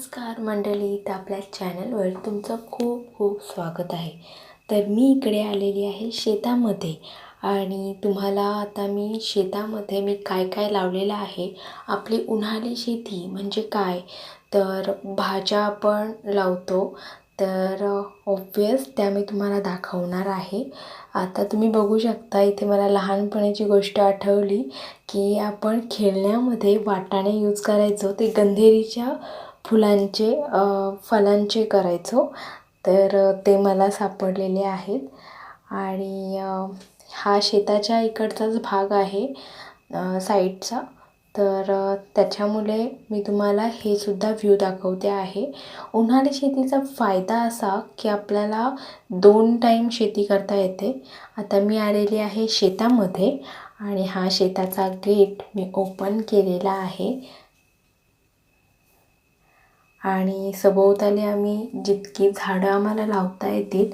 नमस्कार मंडळी तर आपल्या चॅनलवर तुमचं खूप खूप स्वागत आहे. तर मी इकडे आलेली आहे शेतामध्ये आणि तुम्हाला आता मी शेतामध्ये मी काय काय लावलेलं आहे आपली उन्हाळी शेती म्हणजे काय? तर भाज्या आपण लावतो तर ऑब्वियस त्या मी तुम्हाला दाखवणार आहे. आता तुम्ही बघू शकता इथे मला लहानपणीची गोष्ट आठवली की आपण खेळण्यामध्ये वाटाणे यूज करायचो ते गंधेरीच्या फुलांचे फळांचे करायचो. तर ते मला सापडलेले आहेत. आणि हा शेताच्या इकडचाच भाग आहे साईडचा. तर त्याच्यामुळे मी तुम्हाला हे सुद्धा व्ह्यू दाखवते आहे. उन्हाळी शेतीचा फायदा असा की आपल्याला दोन टाईम शेती करता येते. आता मी आलेली आहे शेतामध्ये आणि हा शेताचा गेट मी ओपन केलेला आहे. आणि सभोवताली आम्ही जितकी झाडं आम्हाला लावता येतील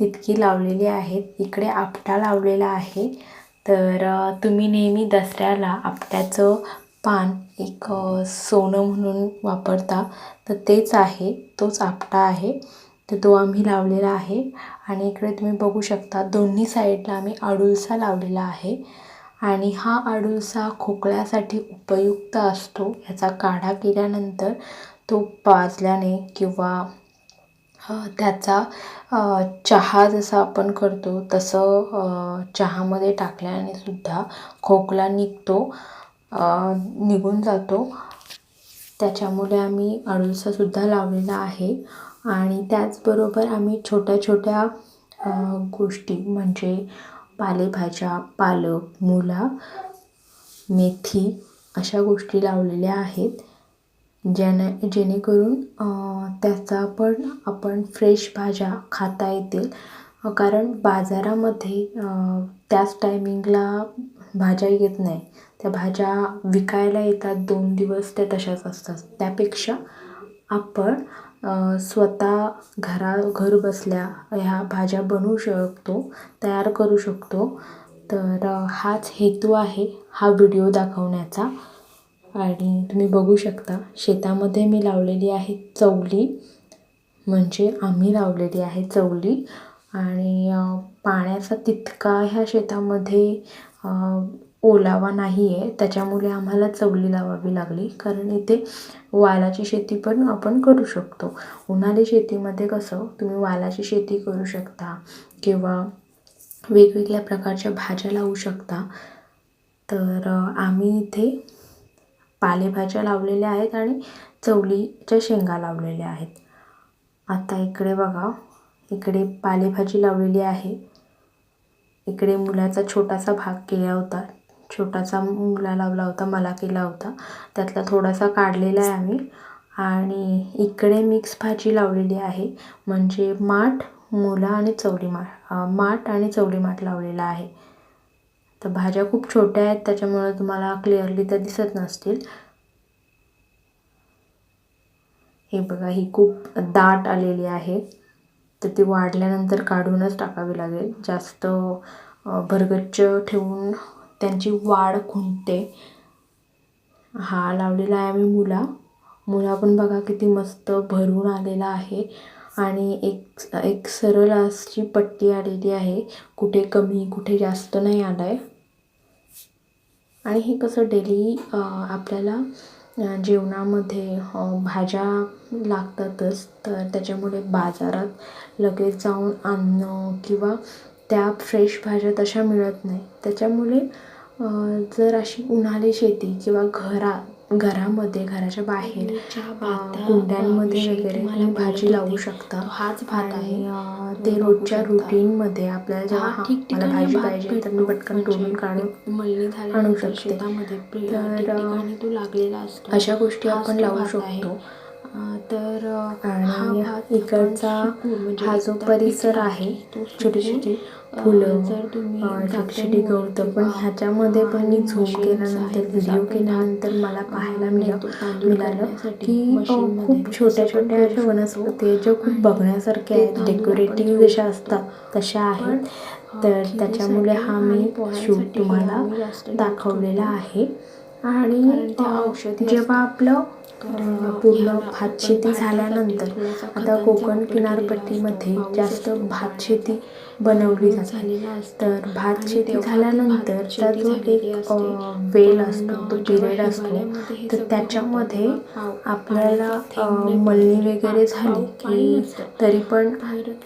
तितकी लावलेली आहेत. इकडे आपटा लावलेला आहे. तर तुम्ही नेहमी दसऱ्याला आपट्याचं पान एक सोनं म्हणून वापरता. तर तेच आहे तोच आपटा आहे. तर तो आम्ही लावलेला आहे. आणि इकडे तुम्ही बघू शकता दोन्ही साईडला आम्ही अडुळसा लावलेला आहे. आणि हा अडुळसा खोकल्यासाठी उपयुक्त असतो ह्याचा काढा केल्यानंतर तो पाजल्याने किंवा त्याचा चहा जसा आपण करतो तसं चहामध्ये टाकल्याने सुद्धा खोकला निघतो निघून जातो. त्याच्यामुळे आम्ही अडुळसासुद्धा लावलेला आहे. आणि त्याचबरोबर आम्ही छोट्या छोट्या गोष्टी म्हणजे पालेभाज्या पालक मुला मेथी अशा गोष्टी लावलेल्या आहेत. ज्याने जेणेकरून त्याचा पण आपण फ्रेश भाज्या खाता येतील. कारण बाजारामध्ये त्याच टायमिंगला भाज्या येत नाही. त्या भाज्या विकायला येतात दोन दिवस त्या तशाच असतात. त्यापेक्षा आपण स्वतः घरा घर बसल्या ह्या भाज्या बनवू शकतो तयार करू शकतो. तर हाच हेतू आहे हा व्हिडिओ दाखवण्याचा. आणि तुम्ही बघू शकता शेतामध्ये मी लावलेली आहे चवली म्हणजे आम्ही लावलेली आहे चवली आणि पाण्याचा तितका ह्या शेतामध्ये ओलावा नाही आहे त्याच्यामुळे आम्हाला चवली लावावी लागली. कारण इथे वालाची शेती पण आपण करू शकतो. उन्हाळी शेतीमध्ये कसं तुम्ही वालाची शेती करू शकता किंवा वेगवेगळ्या प्रकारच्या भाज्या लावू शकता. तर आम्ही इथे पालेभाज्या लावलेल्या आहेत आणि चवलीच्या शेंगा लावलेल्या आहेत. आता इकडे बघा इकडे पालेभाजी लावलेली आहे. इकडे मुलाचा छोटासा भाग केला होता. छोटासा मुला लावला होता मला केला होता. त्यातला थोडासा काढलेला आहे आम्ही. आणि इकडे मिक्स भाजी लावलेली आहे. म्हणजे माठ मुला आणि चवली माठ माठ आणि चवळी माठ लावलेला आहे. तर भाज्या खूप छोट्या आहेत त्याच्यामुळं तुम्हाला क्लिअरली तर दिसत नसतील. हे बघा ही खूप दाट आलेली आहे. तर ती वाढल्यानंतर काढूनच टाकावी लागेल. जास्त भरगच्च ठेवून त्यांची वाढ खुंटते. हा लावलेला आहे आम्ही मुला. मुला पण बघा किती मस्त भरून आलेला आहे. आणि एक एक सरळ अशी पट्टी आलेली आहे. कुठे कमी कुठे जास्त नाही आलं आहे आणि हे कसं डेली आपल्याला जेवणामध्ये भाज्या लागतातच तर त्याच्यामुळे बाजारात लगेच जाऊन आणणं किंवा त्या फ्रेश भाज्या तशा मिळत नाही. त्याच्यामुळे जर अशी उन्हाळी शेती किंवा घरात घरामध्ये घराच्या बाहेर कुंड्यांमध्ये वगैरे तुम्ही भाजी लावू शकता. हाच भात आहे. ते रोजच्या रुटीनमध्ये आपल्याला जेव्हा मला भाजी पाहिजे तर मी पटकन तोडून काढून आणू शकते. तर तो लागलेला असतो. अशा गोष्टी आपण लावू शकतो. तर आणि इकडचा हा जो परिसर आहे छोटी छोटी फुलं जर तुम्ही छोटी छोटी गवतं पण ह्याच्यामध्ये पण मी झूम केल्यानंतर व्हिडिओ केल्यानंतर मला पाहायला मिळालं मिळालं की खूप छोट्या छोट्या अशा वनस्पती ज्या खूप बघण्यासारख्या आहेत डेकोरेटिव्ह जशा असतात तशा आहेत. तर त्याच्यामुळे हा मी शूट तुम्हाला दाखवलेला आहे. आणि जेव्हा आपलं पूर्ण भात शेती झाल्यानंतर आता कोकण किनारपट्टीमध्ये जास्त भात शेती बनवली जाते. तर भात शेती झाल्यानंतरचा जो एक वेल असतो तो पिरियड असतो. तर त्याच्यामध्ये आपल्याला मळणी वगैरे झाली की तरी पण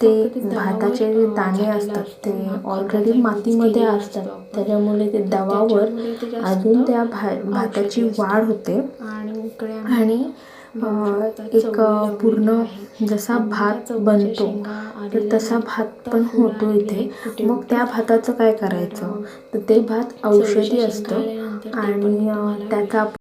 ते भाताचे जे दाणे असतात ते ऑलरेडी मातीमध्ये असतात. त्याच्यामुळे ते दवावर अजून त्या भा भाताची वाढ होते. आणि अं, एक पूर्ण जसा भात बनतो तर तसा भात पण होतो इथे. मग त्या भाताचं काय करायचं? तर ते भात औषधी असतं आणि त्याचा